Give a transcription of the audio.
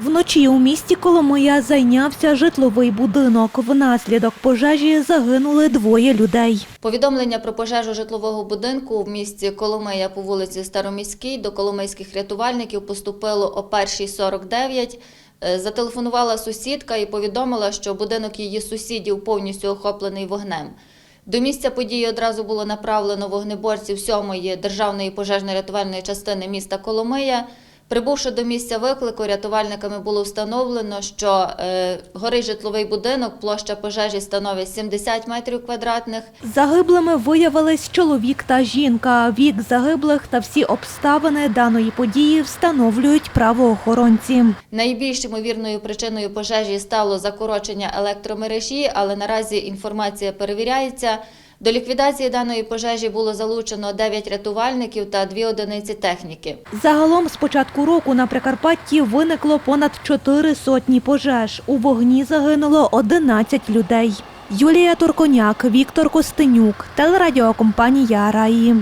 Вночі у місті Коломия зайнявся житловий будинок. Внаслідок пожежі загинули двоє людей. Повідомлення про пожежу житлового будинку в місті Коломия по вулиці Староміській до коломийських рятувальників поступило о 1.49. Е, Зателефонувала сусідка і повідомила, що будинок її сусідів повністю охоплений вогнем. До місця події одразу було направлено вогнеборців 7-ї державної пожежно-рятувальної частини міста Коломия. Прибувши до місця виклику, рятувальниками було встановлено, що е, горить житловий будинок, площа пожежі становить 70 метрів квадратних. Загиблими виявились чоловік та жінка. Вік загиблих та всі обставини даної події встановлюють правоохоронці. Найбільш ймовірною причиною пожежі стало закорочення електромережі, але наразі інформація перевіряється. До ліквідації даної пожежі було залучено 9 рятувальників та 2 одиниці техніки. Загалом з початку року на Прикарпатті виникло понад чотири сотні пожеж. У вогні загинуло 11 людей. Юлія Турконяк, Віктор Костенюк, телерадіокомпанія Раї.